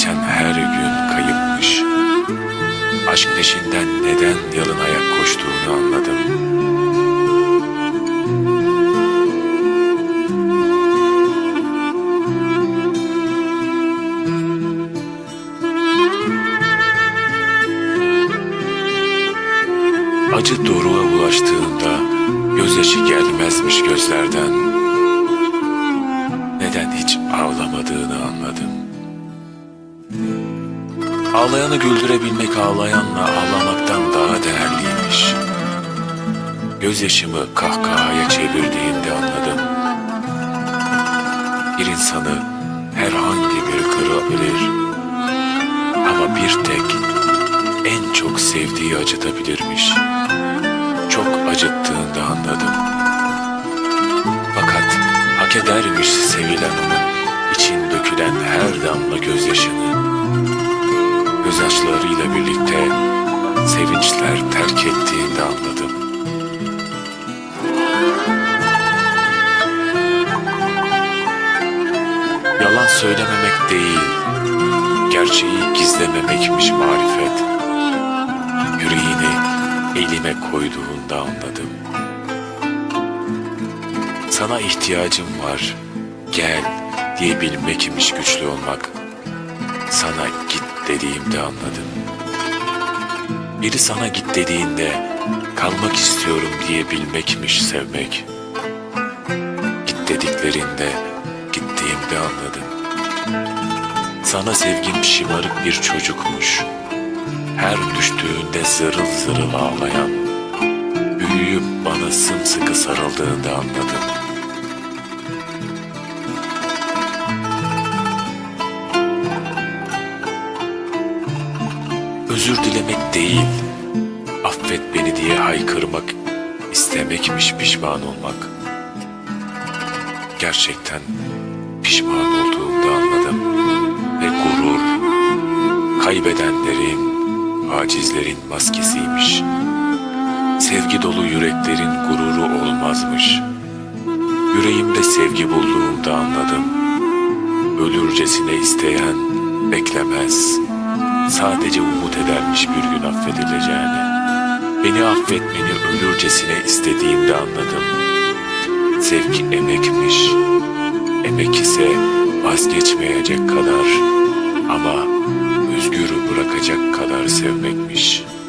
geçen her gün kayıpmış. Aşk peşinden neden yalın ayak koştuğunu anladım. Acı doruğa ulaştığında gözyaşı gelmezmiş gözlerden. Neden hiç ağlamadığını anladım. Ağlayanı güldürebilmek ağlayanla ağlamaktan daha değerliymiş. Gözyaşımı kahkahaya çevirdiğinde anladım. Bir insanı herhangi biri kırabilir. Ama bir tek en çok sevdiği acıtabilirmiş. Çok acıttığında anladım. Fakat hak edermiş sevilen onun için dökülen her damla gözyaşını. Gözyaşlarıyla birlikte sevinçler terk ettiğinde anladım. Yalan söylememek değil, gerçeği gizlememekmiş marifet. Yüreğini elime koyduğunda anladım. Sana ihtiyacım var, gel diyebilmek imiş güçlü olmak. Sana git dediğimde anladım. Biri sana git dediğinde kalmak istiyorum diyebilmekmiş sevmek. Git dediklerinde gittiğimde anladım. Sana sevgim şımarık bir çocukmuş. Her düştüğünde zırıl zırıl ağlayan. Büyüyüp bana sımsıkı sarıldığında anladım. Özür dilemek değil, affet beni diye haykırmak, istemekmiş pişman olmak. Gerçekten pişman olduğumda anladım ve gurur, kaybedenlerin, acizlerin maskesiymiş. Sevgi dolu yüreklerin gururu olmazmış. Yüreğimde sevgi bulduğumda anladım. Ölürcesine isteyen beklemez. Sadece umut edermiş bir gün affedileceğini. Beni affetmeni ölürcesine istediğimde anladım. Sevgi emekmiş. Emek ise vazgeçmeyecek kadar ama özgür bırakacak kadar sevmekmiş.''